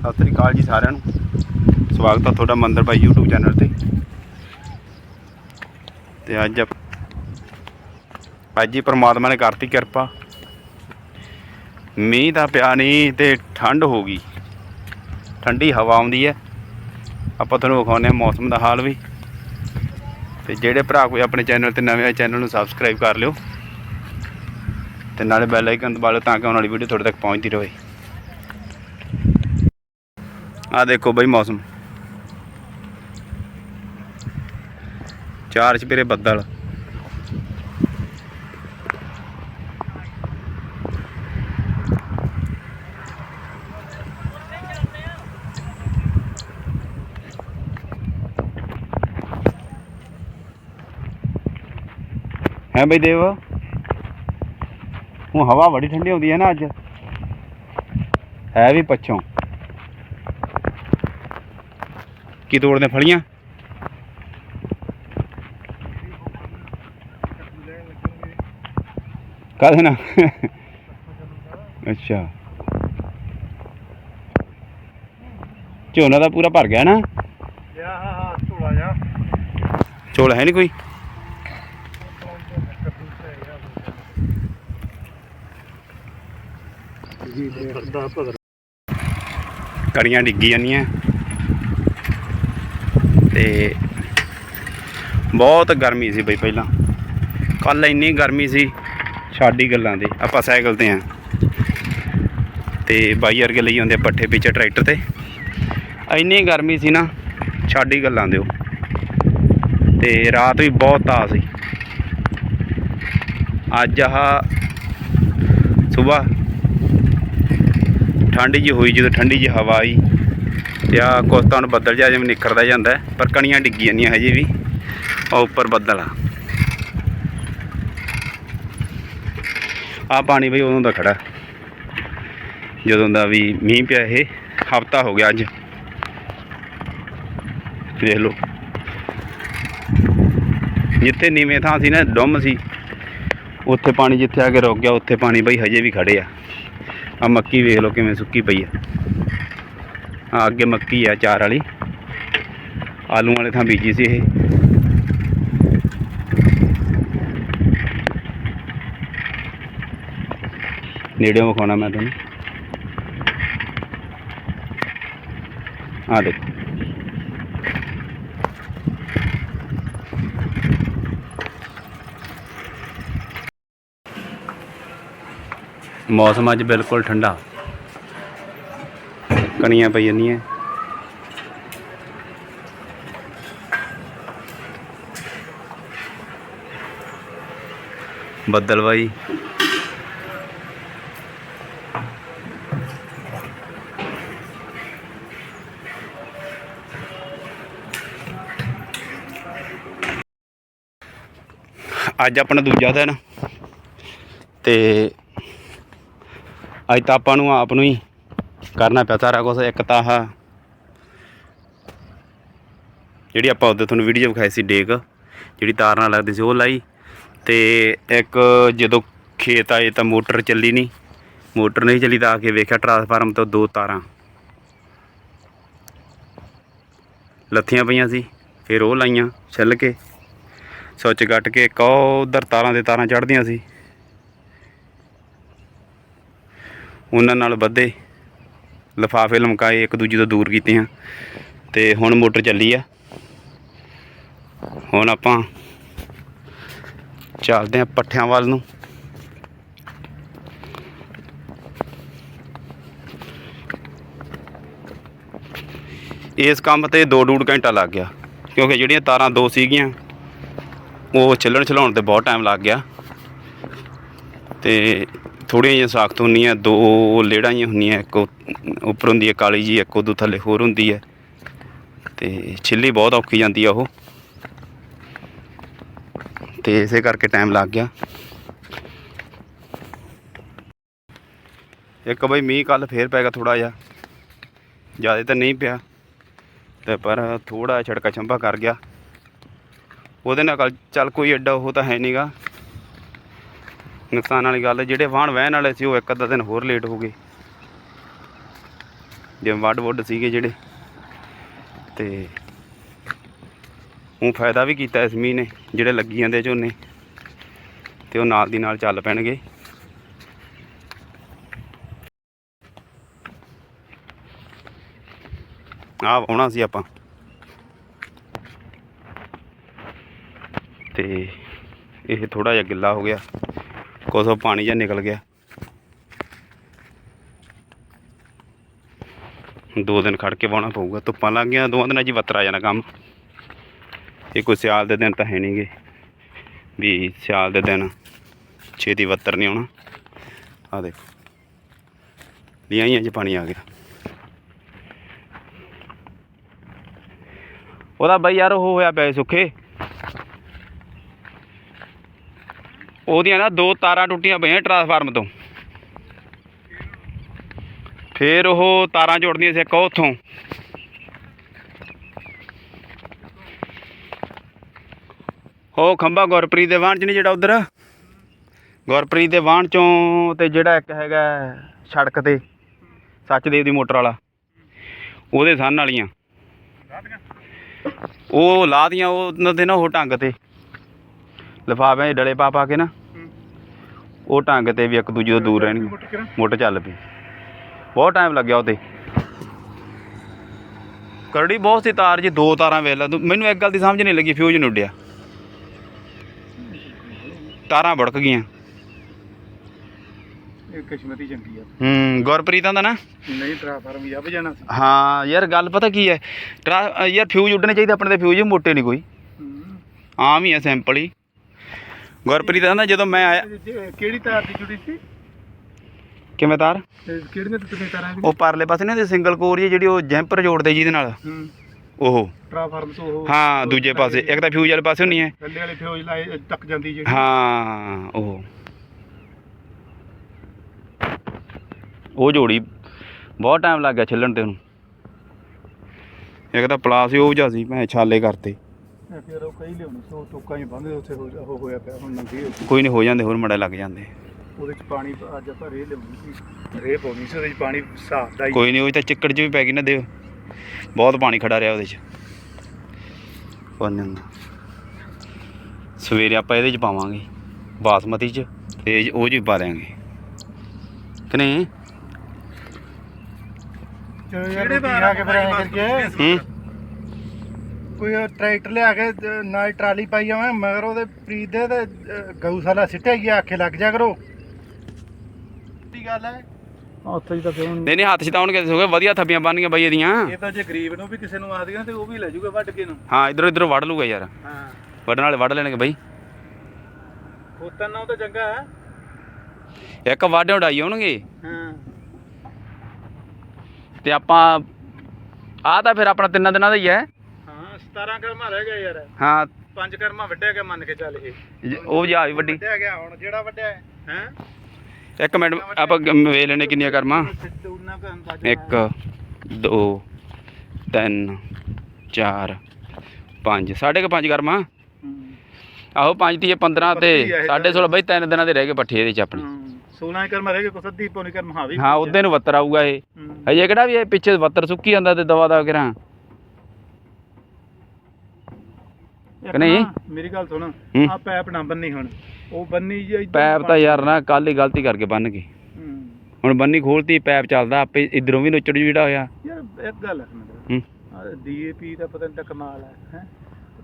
ਸਤਿ ਸ੍ਰੀ ਅਕਾਲ ਜੀ ਸਾਰਿਆਂ ਨੂੰ। ਸਵਾਗਤ ਹੈ ਤੁਹਾਡਾ ਮੰਦਰ ਬਾਈ YouTube ਚੈਨਲ ਤੇ। ਤੇ ਅੱਜ ਆਪ- ਅੱਜ ਹੀ ਪ੍ਰਮਾਤਮਾ ਨੇ ਕਰਤੀ ਕਿਰਪਾ। ਮੀਂਹ ਤਾਂ ਪਿਆ ਨਹੀਂ ਤੇ ਠੰਡ ਹੋ ਗਈ। ਠੰਡੀ ਹਵਾ ਆਉਂਦੀ ਹੈ। ਆਪਾਂ ਤੁਹਾਨੂੰ ਵਿਖਾਉਂਦੇ ਹਾਂ ਮੌਸਮ ਦਾ ਹਾਲ ਵੀ। ਤੇ ਜਿਹੜੇ ਭਰਾ ਕੋਈ ਆਪਣੇ ਚੈਨਲ ਤੇ ਨਵੇਂ ਆਏ ਚੈਨਲ ਨੂੰ ਸਬਸਕ੍ਰਾਈਬ ਕਰ ਲਿਓ। ਤੇ ਨਾਲੇ ਬੈਲ ਆਈਕਨ ਦਬਾ ਲਿਓ ਤਾਂ ਕਿ ਆਉਣ ਵਾਲੀ ਵੀਡੀਓ ਤੁਹਾਡੇ ਤੱਕ ਪਹੁੰਚਦੀ ਰਹੇ। ਆ ਦੇਖੋ ਬਈ ਮੌਸਮ। ਚਾਰ ਚਪੇਰੇ ਬੱਦਲ। ਹੈ ਬਈ ਦੇਵ? ਹੁਣ ਹਵਾ ਬੜੀ ਠੰਡੀ ਹੁੰਦੀ ਹੈ ਨਾ ਅੱਜ। ਹੈ ਵੀ ਪੱਛੋਂ। ਕੀ ਤੋੜਦੇ ਫਲੀਆਂ? ਕਾਹਦੇ ਨਾਲ ਅੱਛਾ। ਝੋਨਾ ਦਾ ਪੂਰਾ ਭਰ ਗਿਆ ਨਾ? ਯਾ ਝੋਲਾ ਜਾ। ਚੋਲ ਹੈ ਨਹੀਂ ਕੋਈ? ਕੜੀਆਂ ਡਿੱਗੀ ਜਾਂਦੀਆਂ। ਤੇ ਬਹੁਤ ਗਰਮੀ ਸੀ ਬਈ ਪਹਿਲਾਂ। ਕੱਲ ਇੰਨੀ ਗਰਮੀ ਸੀ, ਛਾਡੀ ਗੱਲਾਂ ਦੇ, ਆਪਾਂ ਸਾਈਕਲ ਤੇ ਆ ਤੇ ਬਾਈ ਵਰਗੇ ਲਈ ਆਉਂਦੇ ਪੱਠੇ ਪਿੱਛੇ ਟਰੈਕਟਰ ਤੇ। ਇੰਨੀ ਗਰਮੀ ਸੀ ਨਾ, ਛਾਡੀ ਗੱਲਾਂ ਦਿਓ। ਤੇ ਰਾਤ ਵੀ ਬਹੁਤ ਤਾ ਸੀ। ਅੱਜ ਆਹ ਸਵੇਰ, ਠੰਡ ਜੀ ਹੋਈ ਜਦੋਂ ਠੰਡੀ ਜੀ ਹਵਾ ਆਈ। ਤੇ ਆ ਕੁਛ ਤਾਂ ਹੁਣ ਬੱਦਲ ਜਿਹਾ ਜਿਵੇਂ ਨਿਖਰਦਾ ਜਾਂਦਾ ਪਰ ਕਣੀਆਂ ਡਿੱਗੀ ਜਾਂਦੀਆਂ ਹਜੇ ਵੀ। ਆ ਉੱਪਰ ਬੱਦਲ ਆ। ਆ ਪਾਣੀ ਬਈ ਉਦੋਂ ਦਾ ਖੜਾ। ਜਦੋਂ ਦਾ ਵੀ ਮੀਂਹ ਪਿਆ ਇਹ, ਹਫਤਾ ਹੋ ਗਿਆ ਅੱਜ। ਦੇਖ ਲਓ। ਜਿੱਥੇ ਨੀਵੇਂ ਥਾਂ ਸੀ ਨਾ, ਡੁੰਮ ਸੀ, ਉੱਥੇ ਪਾਣੀ ਜਿੱਥੇ ਆ ਕੇ ਰੁਕ ਗਿਆ, ਉੱਥੇ ਪਾਣੀ ਬਈ ਹਜੇ ਵੀ ਖੜੇ ਆ। ਆ ਮੱਕੀ ਵੇਖ ਲਓ ਕਿਵੇਂ ਸੁੱਕੀ ਪਈ ਆ। ਆ ਅੱਗੇ ਮੱਕੀ ਆ, ਚਾਰ ਵਾਲੀ। ਆਲੂ ਵਾਲੇ ਥਾਂ ਬੀਜੀ ਸੀ ਇਹ। ਨੇੜਿਓਂ ਵਿਖਾਉਣਾ ਮੈਂ ਤੁਹਾਨੂੰ। ਆ ਦੇਖੋ। ਮੌਸਮ ਅੱਜ ਬਿਲਕੁਲ ਠੰਡਾ। ਕਣੀਆਂ ਪਈ ਜਾਂਦੀਆਂ। ਬੱਦਲਵਾਈ ਅੱਜ ਆਪਣਾ ਦੂਜਾ ਦਿਨ। ਤੇ ਅੱਜ ਤਾਂ ਆਪਾਂ ਨੂੰ ਆਪ ਨੂੰ ਹੀ ਕਰਨਾ ਪਿਆ ਸਾਰਾ ਕੁਝ ਇੱਕ ਤਾਂ ਆਹ ਜਿਹੜੀ ਆਪਾਂ ਉਹਦੇ ਤੁਹਾਨੂੰ ਵੀਡੀਓ ਵਿਖਾਈ ਸੀ ਡੇਕ ਜਿਹੜੀ ਤਾਰ ਨਾਲ ਲੱਗਦੀ ਸੀ ਉਹ ਲਾਈ ਤੇ ਇੱਕ ਜਦੋਂ ਖੇਤ ਆਏ ਤਾਂ ਮੋਟਰ ਚੱਲੀ ਨਹੀਂ, ਮੋਟਰ ਨਹੀਂ ਚੱਲੀ ਤਾਂ ਆ ਕੇ ਵੇਖਿਆ ਟਰਾਂਸਫਾਰਮ ਤੋਂ ਦੋ ਤਾਰਾਂ। ਲੱਥੀਆਂ ਪਈਆਂ ਸੀ, ਫਿਰ ਉਹ ਲਾਈਆਂ ਛੱਲ ਕੇ, ਸੁੱਚ ਕੱਟ ਕੇ ਇੱਕ ਉਹ ਉਧਰ ਤਾਰਾਂ ਦੇ ਤਾਰਾਂ ਚੜ੍ਹਦੀਆਂ ਸੀ। ਉਹਨਾਂ ਨਾਲ ਵੱਧੇ। ਲਿਫਾਫੇ ਲਮਕਾਏ, ਇੱਕ ਦੂਜੇ ਤੋਂ ਦੂਰ ਕੀਤੇ ਆ ਤੇ ਹੁਣ ਮੋਟਰ ਚੱਲੀ ਆ। ਹੁਣ ਆਪਾਂ ਚੱਲਦੇ ਆ ਪੱਠਿਆਂ ਵੱਲ ਨੂੰ। ਇਸ ਕੰਮ ਤੇ 2 ਡੂਢ ਘੰਟਾ ਲੱਗ ਗਿਆ, ਕਿਉਂਕਿ ਜਿਹੜੀਆਂ ਤਾਰਾਂ ਦੋ ਸੀਗੀਆਂ, ਉਹ ਚੱਲਣ ਚਲਾਉਣ ਤੇ ਬਹੁਤ ਟਾਈਮ ਲੱਗ ਗਿਆ। ਤੇ ਥੋੜ੍ਹੀਆਂ ਜਿਹੀਆਂ ਸਾਖਤ ਹੁੰਦੀਆਂ, ਦੋ ਲੇੜਾਂ ਜਿਹੀਆਂ ਹੁੰਦੀਆਂ, ਇੱਕ ਉੱਪਰ ਹੁੰਦੀ ਹੈ ਕਾਲੀ ਜੀ ਇੱਕ ਉਦੋਂ ਥੱਲੇ ਹੋਰ ਹੁੰਦੀ ਹੈ। ਤੇ ਛਿੱਲੀ ਬਹੁਤ ਔਖੀ ਜਾਂਦੀ ਆ ਉਹ। ਤੇ ਇਸੇ ਕਰਕੇ ਟਾਈਮ ਲੱਗ ਗਿਆ। ਇੱਕ ਬਈ ਮੀਂਹ ਕੱਲ ਫੇਰ ਪੈ ਗਿਆ ਥੋੜਾ ਜਿਹਾ। ਜ਼ਿਆਦਾ ਤਾਂ ਨਹੀਂ ਪਿਆ। ਤੇ ਪਰ ਥੋੜਾ ਛੜਕਾ ਛੰਭਾ ਕਰ ਗਿਆ। ਉਹਦੇ ਨਾਲ ਕੱਲ੍ਹ ਚੱਲ ਕੋਈ ਐਡਾ ਉਹ ਤਾਂ ਹੈ ਨਹੀਂਗਾ ਨੁਕਸਾਨ ਵਾਲੀ ਗੱਲ ਹੈ। ਜਿਹੜੇ ਵਾਹਣ ਵਹਿਣ ਵਾਲੇ ਸੀ, ਉਹ ਇੱਕ ਅੱਧਾ ਦਿਨ ਹੋਰ ਲੇਟ ਹੋ ਗਏ। ਜਿਵੇਂ ਵੱਡ ਵੁੱਡ ਸੀਗੇ ਜਿਹੜੇ। ਤੇ ਉਹ ਫਾਇਦਾ ਵੀ ਕੀਤਾ ਇਸ ਮੀਂਹ ਨੇ, ਜਿਹੜੇ ਲੱਗੀ ਜਾਂਦੇ ਝੋਨੇ। ਤੇ ਉਹ ਨਾਲ ਦੀ ਨਾਲ ਚੱਲ ਪੈਣਗੇ। ਆ ਆਉਣਾ ਸੀ ਆਪਾਂ। ਤੇ ਇਹ ਥੋੜਾ ਜਿਹਾ ਗਿੱਲਾ ਹੋ ਗਿਆ। ਕੋਸੋ ਪਾਣੀ ਜਿਹਾ ਨਿਕਲ ਗਿਆ। ਦੋ ਦਿਨ ਖੜ ਕੇ ਵਾਉਣਾ ਪਊਗਾ, ਧੁੱਪਾਂ ਲੱਗ ਗਈਆਂ, ਦੋਵਾਂ ਦਿਨਾਂ 'ਚ ਹੀ ਵੱਤਰ ਆ ਜਾਣਾ ਕੰਮ। ਇਹ ਕੋਈ ਸਿਆਲ ਦੇ ਦਿਨ ਤਾਂ ਹੈ ਨਹੀਂਗੇ ਵੀ ਸਿਆਲ ਦੇ ਦਿਨ ਛੇਤੀ ਵੱਤਰ ਨਹੀਂ ਆਉਣਾ। ਆ ਦੇਖੋ। ਲੀਆਂ 'ਚ ਪਾਣੀ ਆ ਗਿਆ। ਉਹਦਾ ਬਈ ਯਾਰ ਉਹ ਹੋਇਆ ਪਿਆ ਸੁੱਖੇ। ਉਹਦੀਆਂ ਨਾ ਦੋ ਤਾਰਾਂ ਟੁੱਟੀਆਂ ਪਈਆਂ ਟਰਾਂਸਫਾਰਮ ਤੋਂ। ਫੇਰ ਉਹ ਤਾਰਾਂ ਜੋੜਨੀਆਂ ਸੀ ਇੱਕ ਉਹ ਉੱਥੋਂ। ਉਹ ਖੰਭਾ ਗੁਰਪ੍ਰੀਤ ਦੇ ਵਾਹਣ ਚ ਨਹੀਂ ਜਿਹੜਾ ਉਧਰ? ਗੁਰਪ੍ਰੀਤ ਦੇ ਵਾਹਣ ਚੋਂ ਤੇ ਜਿਹੜਾ ਇੱਕ ਹੈਗਾ ਸੜਕ ਤੇ, ਸੱਚਦੇਵ ਦੀ ਮੋਟਰ ਵਾਲਾ। ਉਹਦੇ ਸੰਨ ਵਾਲੀਆਂ। ਉਹ ਲਾਦੀਆਂ ਉਹ ਉਹਨਾਂ ਦੇ ਨਾ ਉਹ ਢੰਗ ਤੇ। ਲਿਫਾਫਿਆਂ 'ਚ ਡਲੇ ਪਾ ਪਾ ਕੇ ਨਾ। ਉਹ ਢੰਗ ਤੇ ਵੀ ਇੱਕ ਦੂਜੇ ਤੋਂ ਦੂਰ ਰਹਿਣਗੇ। ਮੋਟਰ ਚੱਲ ਪਈ। ਬਹੁਤ ਟਾਈਮ ਲੱਗਿਆ ਉਹ ਤੇ ਕਰੜੀ ਬਹੁਤ ਸੀ ਤਾਰ ਜੀ ਦੋ ਤਾਰਾਂ ਵੇਲਾ ਮੈਨੂੰ ਇੱਕ ਗੱਲ ਦੀ ਸਮਝ ਨਹੀਂ ਲੱਗੀ ਫਿਊਜ਼ ਨੂੰ ਉੱਡਿਆ। ਤਾਰਾਂ ਭੜਕ ਗਈਆਂ। ਇਹ ਕਿਸਮਤ ਹੀ ਚੰਗੀ ਆ। ਹੂੰ ਗੁਰਪ੍ਰੀਤਾਂ ਦਾ ਨਾ। ਨਹੀਂ ਟ੍ਰਾਂਸਫਾਰਮ ਅੱਬ ਜਾਣਾ ਸੀ। ਹਾਂ ਯਾਰ ਗੱਲ ਪਤਾ ਕੀ ਹੈ ਯਾਰ ਫਿਊਜ਼ ਉੱਡਣੇ ਚਾਹੀਦੇ ਆਪਣੇ ਤੇ ਫਿਊਜ਼ ਮੋਟੇ ਨਹੀਂ ਕੋਈ। ਆਮ ਹੀ ਹੈ ਸਿੰਪਲ ਹੀ। ਗੁਰਪ੍ਰੀਤ ਦਾ ਨਾ ਜਦੋਂ ਮੈਂ ਆਇਆ ਕਿਹੜੀ ਤਾਰ ਦੀ ਜੁੜੀ ਸੀ? ਕਿਵੇਂ ਤਾਰ? ਕਿਹੜੀਆਂ ਤੇ ਕਿੰਨੇ ਤਾਰਾਂ ਉਹ ਪਰਲੇ ਪਾਸੇ ਨੇ ਸਿੰਗਲ ਕੋਰ ਜਿਹੜੀ ਉਹ ਜੈਂਪਰ ਜੋੜਦੇ ਜਿਹਦੇ ਨਾਲ। ਹੂੰ। ਉਹ। ਟ੍ਰਾਂਸਫਾਰਮ ਤੋਂ ਉਹ ਹਾਂ ਦੂਜੇ ਪਾਸੇ। ਇੱਕ ਤਾਂ ਫਿਊਜ਼ ਵਾਲੇ ਪਾਸੇ ਹੁੰਨੀ ਹੈ। ਥੱਲੇ ਵਾਲੇ ਫਿਊਜ਼ ਲਾਏ ਤੱਕ ਜਾਂਦੀ ਜਿਹੜੀ। ਹਾਂ ਉਹ। ਉਹ ਜੋੜੀ ਬਹੁਤ ਟਾਈਮ ਲੱਗ ਗਿਆ ਛਿੱਲਣ ਤੇ ਉਹਨੂੰ। ਇੱਕ ਤਾਂ ਪਲਾਸ ਹੀ ਉਹ ਜਿਹਾ ਸੀ ਮੈਂ ਛਾਲੇ ਕਰਤੇ। ਫਿਰ ਉਹ ਕਈ ਲਿਆਉਣੀ ਸੀ ਉਹ ਟੋਕਾ ਹੀ ਬੰਦੇ ਉੱਥੇ ਹੋ- ਉਹ ਹੋਇਆ ਪਿਆ ਹੁਣ ਨੰਗੀ ਹੋ ਗਈ। ਕੋਈ ਨਹੀਂ ਹੋ ਜਾਂਦੇ ਹੋਰ ਮੜੇ ਲੱਗ ਜਾਂਦੇ। ਉਹਦੇ ਚ ਪਾਣੀ ਅੱਜ ਆਪਾਂ ਰੇ ਲਿਆਉਣੀ ਸੀ ਰੇ ਪਾਉਣੀ ਸੀ ਉਹਦੇ ਚ ਪਾਣੀ ਸਾਫ਼ ਦਾ ਹੀ। ਕੋਈ ਨਹੀਂ ਉਹ ਤਾਂ ਚਿੱਕੜ 'ਚ ਵੀ ਪੈ ਗਈ ਨਾ ਦੇ ਬਹੁਤ ਪਾਣੀ ਖੜਾ ਰਿਹਾ ਉਹਦੇ 'ਚ। ਕੋਈ ਨਹੀਂ ਹੁੰਦਾ। ਸਵੇਰੇ ਆਪਾਂ ਇਹਦੇ 'ਚ ਪਾਵਾਂਗੇ ਬਾਸਮਤੀ 'ਚ ਤੇ ਉਹ 'ਚ ਵੀ ਪਾ ਦਿਆਂਗੇ। ਕਿ ਨਹੀਂ? ਚਲੋ ਯਾਰ ਰੋਟੀ ਖਾ ਕੇ ਫਿਰ ਐਂ ਕਰਕੇ। ਹੂੰ? ਕੋਈ ਟਰੈਕਟਰ ਲਿਆ ਕੇ ਅਹ, ਨਾਲ ਟਰਾਲੀ ਪਾਈ ਜਾਵਾਂ ਮਗਰ ਉਹਦੇ ਪ੍ਰੀਤ ਦੇ ਤੇ ਅਹ, ਗਊਸ਼ਾਲਾ ਸਿੱਟਿਆ ਗਿਆ ਆਖੇ ਲੱਗ ਜਾ ਕਰੋ। ਕੀ ਗੱਲ ਹੈ? ਉੱਥੇ ਹੀ ਤਾਂ ਕਿਉਂ ਨਹੀਂ ਨਹੀਂ ਹੱਥ 'ਚ ਤਾਂ ਉਹਨੇ ਹੋ ਵਧੀਆ ਥੱਬੀਆਂ ਬੰਨੀਆਂ ਬਾਈ ਇਹਦੀਆਂ। ਇਹ ਤਾਂ ਜੇ ਗਰੀਬ ਨੂੰ ਵੀ ਕਿਸੇ ਨੂੰ ਆਦੀਆਂ ਤੇ ਉਹ ਵੀ ਲੈ ਜਾਊਗਾ ਵੱਢ ਕੇ ਨੂੰ ਹਾਂ ਇਧਰੋਂ ਇਧਰੋਂ ਵੱਢ ਲੂਗਾ ਯਾਰ। ਹਾਂ। ਵੱਢਣ ਵਾਲੇ ਵੱਢ ਲੈਣਗੇ ਬਾਈ। ਖੋਤਨ ਨਾਲ ਤਾਂ ਚੰਗਾ ਹੈ। ਇੱਕ ਵਾਢੇ ਉਡਾਈ ਆਉਣਗੇ ਹਾਂ। ਤੇ ਆਪਾਂ ਆਹ ਤਾਂ ਫਿਰ ਆਪਣਾ ਤਿੰਨਾਂ ਦਿਨਾਂ ਦਾ ਹੀ ਹੈ ਹਾਂ। 17 ਕਰਮਾ ਰਹਿ ਗਿਆ ਯਾਰ। ਹਾਂ। ਪੰਜ ਕਰਮਾ ਵੱਢਿਆ ਗਿਆ ਮੰਨ ਕੇ ਚੱਲ ਇਹ। ਜ- ਉਹ ਜਾ ਵੀ ਵੱਡੀ। ਵੱਢਿਆ ਗਿਆ ਹੁਣ ਜਿਹੜਾ ਵੱਢਿਆ ਹੈ ਹੈ? ਇੱਕ ਮਿੰਟ ਆਪਾਂ ਗ- ਵੇਖ ਲੈਣੇ ਕਿੰਨੀਆਂ ਕਰਮਾਂ। ਉਹਨਾਂ ਕੋ ਅੰਦਾਜ਼ਾ 1 2 3 4 5 ਸਾਢੇ ਕੁ ਪੰਜ ਕਰਮਾਂ। ਹੂੰ। ਆਹੋ 5 ਤੀਏ 15 ਤੇ ਪੱਚੀ ਆ ਇਹ ਸਾਢੇ 16 ਬਈ ਤਿੰਨ ਦਿਨਾਂ ਦੇ ਰਹਿ ਗਏ ਪੱਠੇ ਇਹਦੇ ਚ ਆਪਣੇ। 16 ਕਰਮਾ ਰਹਿ ਗਏ ਕੋ ਸੱਦੀ ਪੌਣੀ ਕਰਮਾ ਹਾਂ ਵੀ ਹਾਂ ਉਹਦੇ ਨੂੰ ਵੱਤਰ ਆਊਗਾ ਇਹ। ਹੂੰ। ਹਜੇ ਕਿਹੜਾ ਵੀ ਇਹ ਪਿੱਛੇ ਵੱਤਰ ਸੁੱਕੀ ਜਾਂਦਾ ਤੇ ਦਵਾ ਦਾ ਕਿਰਾਂ ਇੱਕ ਕਿ ਨਹੀਂ? ਮੇਰੀ ਗੱਲ ਸੁਣ। ਆ ਪੈਪ ਨਾ ਬੰਨੀ ਹੁਣ। ਉਹ ਬੰਨੀ ਜੇ ਪੈਪ ਤਾਂ ਯਾਰ ਨਾ ਕੱਲ ਹੀ ਗਲਤੀ ਕਰਕੇ ਬੰਨ ਹੂੰ। ਹੁਣ ਬੰਨੀ ਖੋਲਤੀ ਪੈਪ ਚੱਲਦਾ ਆਪੇ ਇਧਰੋਂ ਵੀ ਨੁੱਚੜ ਜਿਹੜਾ ਹੋਇਆ। ਯਾਰ ਇੱਕ ਗੱਲ ਹੈ। ਹੂੰ ਡੀਏਪੀ ਦਾ ਪਤਾ ਨਹੀਂ ਤਾਂ ਕਮਾਲ ਹੈ? ਹੈ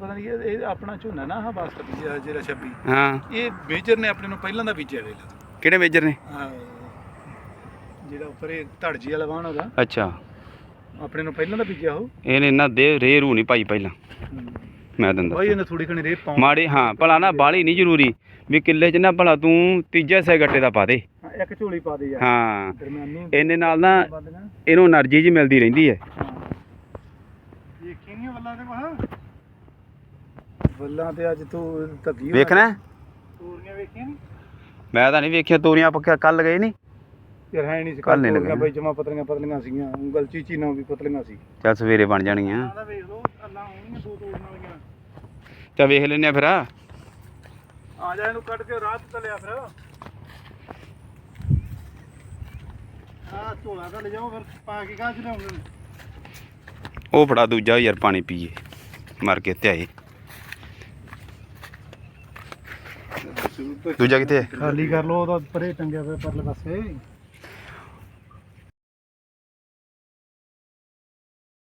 ਪਤਾ ਨਹੀਂ ਇਹ ਆਪਣਾ ਝੋਨਾ ਨਾ ਆਹ ਬਾਸਪਤੀ ਜਿਹੜਾ ਜਿਹੜਾ 26 ਹਾਂ। ਇਹ ਮੇਜਰ ਨੇ ਆਪਣੇ ਨੂੰ ਪਹਿਲਾਂ ਦਾ ਬੀਜਿਆ ਵੇਖ ਲਾ। ਕਿਹੜੇ ਮੇਜਰ ਨੇ? ਆਹ, ਜਿਹੜਾ ਉੱਪਰ ਇਹ ਧੜਜੀ ਵਾਲਾ ਵਾਹਣ ਉਹਦਾ। ਅੱਛਾ। ਆਪਣੇ ਨੂੰ ਪਹਿਲਾਂ ਦਾ ਬੀਜਿਆ ਉਹ। ਇਹਨੇ ਨਾ ਦੇ ਰੇ ਰੂ ਨਹੀਂ ਪਾਈ ਪਹਿਲਾਂ। ਮੈਂ ਤੈਨੂੰ ਬਾਈ ਇਹਨੇ ਥੋੜੀ ਖਣੀ ਰੇਪ ਪਾਉਂ ਮਾੜੀ ਹਾਂ ਭਲਾ ਨਾ ਬਾਲੀ ਨਹੀਂ ਜ਼ਰੂਰੀ। ਵੀ ਕਿੱਲੇ 'ਚ ਨਾ ਭਲਾ ਤੂੰ ਤੀਜਾ ਸੇ ਗੱਟੇ ਦਾ ਪਾ ਦੇ। ਇੱਕ ਝੋਲੀ ਪਾ ਦੇ ਯਾਰ। ਹਾਂ। ਇਹਨੇ ਨਾਲ ਨਾ ਇਹਨੂੰ એનર્ਜੀ ਜੀ ਮਿਲਦੀ ਰਹਿੰਦੀ ਹੈ। ਮੈਂ ਤਾਂ ਨਹੀਂ ਵੇਖਿਆ ਤੋਰੀਆਂ ਪੱਕਿਆ ਕੱਲ ਗਏ ਨਹੀਂ? ਯਾਰ ਹੈ ਨਹੀਂ ਸੀ ਕੱਲ੍ਹ ਨਹੀਂ ਤੋਰੀਆਂ ਲੱਗੀਆਂ। ਜਮਾ ਪਤਲੀਆਂ ਪਤਲੀਆਂ ਸੀਗੀਆਂ। ਉਂਗਲ ਚੀਚੀ ਨਾ ਵੀ ਪਤਲੀਆਂ ਸੀ। ਚੱਲ ਸਵੇਰੇ ਬਣ ਜਾਣੀਆਂ ਚੱਲ ਵੇਖ ਲੈਨੇ ਆ ਫਿਰ। ਆ ਜਾ ਇਹਨੂੰ ਕੱਢ ਕੇ ਰਾਤ ਤੇ ਲਿਆ ਫਿਰ। ਆ ਝੋਲਾ ਤਾਂ ਲੈ ਜਾਓ ਫਿਰ ਪਾ ਕੇ ਕਾਹ ਚ ਲਿਆਉਂਦੇ ਉਹ ਫੜਾ ਦੂਜਾ ਯਾਰ ਪਾਣੀ ਪੀਏ ਮਰ ਕੇ ਧਿਆਏ ਦੂਜਾ ਕਿੱਥੇ ਹੈ? ਖਾਲੀ ਕਰ ਲਓ ਉਹਦਾ ਪਰੇ ਟੰਗਿਆ ਪਰਲੇ ਪਾਸੇ।